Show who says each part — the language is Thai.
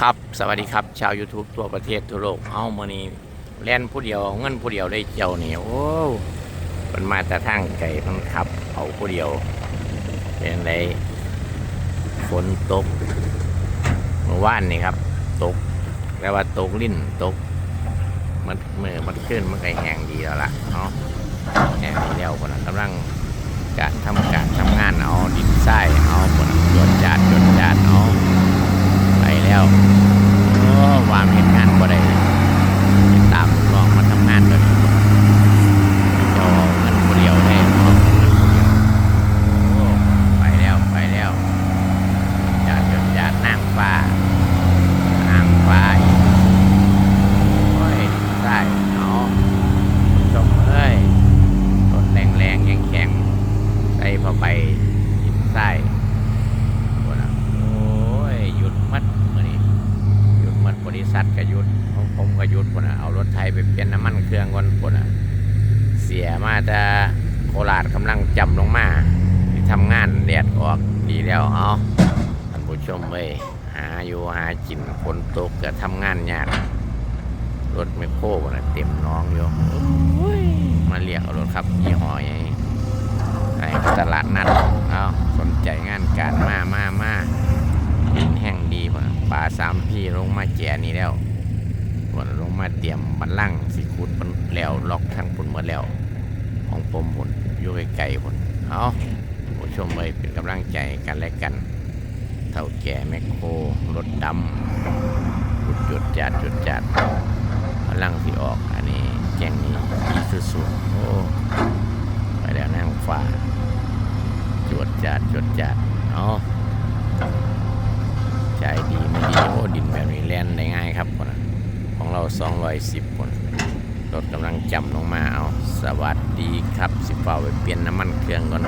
Speaker 1: ครับสวัสดีครับชาว YouTube ทั่วประเทศทั่วโลก เอามานี้แล่นผู้เดียวเงินผู้เดียวได้เจ้านี่โอ้มันมาแต่ทางไก่มันขับ เอาผู้เดียวเป็นไรฝนตกเมื่อวานนี่ครับตกแต่ว่าตกลิ่นตกมันเมื่อมันขึ้นมันก็แห้งดีแล้วล่ะเนาะแห้งดีแล้วคนนะกำลังการทำการทำงานเอาดินทรายเอาคนจดจาดจดจาดเอา ไปแล้วโอ้วางเหตุงานบ่ได้เลยตามลองมาทำงานเลยเจ้าเงินคนเดียวได้เนาะเงินคนเดียวโอ้ไปแล้วไปแล้วจาดจดจาดนั่งฟ้านั่งฟ้าอีกโอ้ยได้เอาชมเอ้ยรถแรงแรงแข็งแข็งๆใส่พอไปยินไส้ โอ้นะโอ้ยหยุดมัดมื่อนี้หยุดมัดบริ ษัทก็หยุดของผมก็หยุดคนน่ะเอารถไทยไปเปลี่ยนน้ำมันเครื่องก่อนคนน่ะเสียมาแต่โคราชกำลังจำลงมาที่ทำงานแดดออกดีแล้วเอาท่านผู้ชมเว้ยหาอยู่หากินฝนตกก็ทำงานยากรถไม่โค้บ่น่ะเต็มน้องอยู่โอ้ยมาเรียกเอารถครับยี่ห้อใหญ่ไอ้ตลาดนัดเอาสนใจงานการมามามาดินแห้งดีพุ่นน่ะป่า สามพี่ลงมาแก่นี่แล้วฝนลงมาเตรียมบันลังสิขุดมันแล้วล็อกทั้งปุ่นหมดแล้ว ของผมพุ่นอยู่ไกลๆพุ่นเอาผู้ชมเลยเป็นกำลังใจกันและกัน เท่าแก่แมคโครรถดำจุดจุดจัดจุดจัดบันลังที่ออกอันนี้แจ้งนี้อีสุสุโอ้ไปแล้วนั่งฟ้าจวดจัดจวดจัดเอาจดีไม่ดีโอ้ดิ นได้ง่ายครับคนของเรา 210คนรถกำลังจำลงมาเอาสวัสดีครับ สิฟ้าไปเปลี่ยนน้ำมันเครื่องก่อน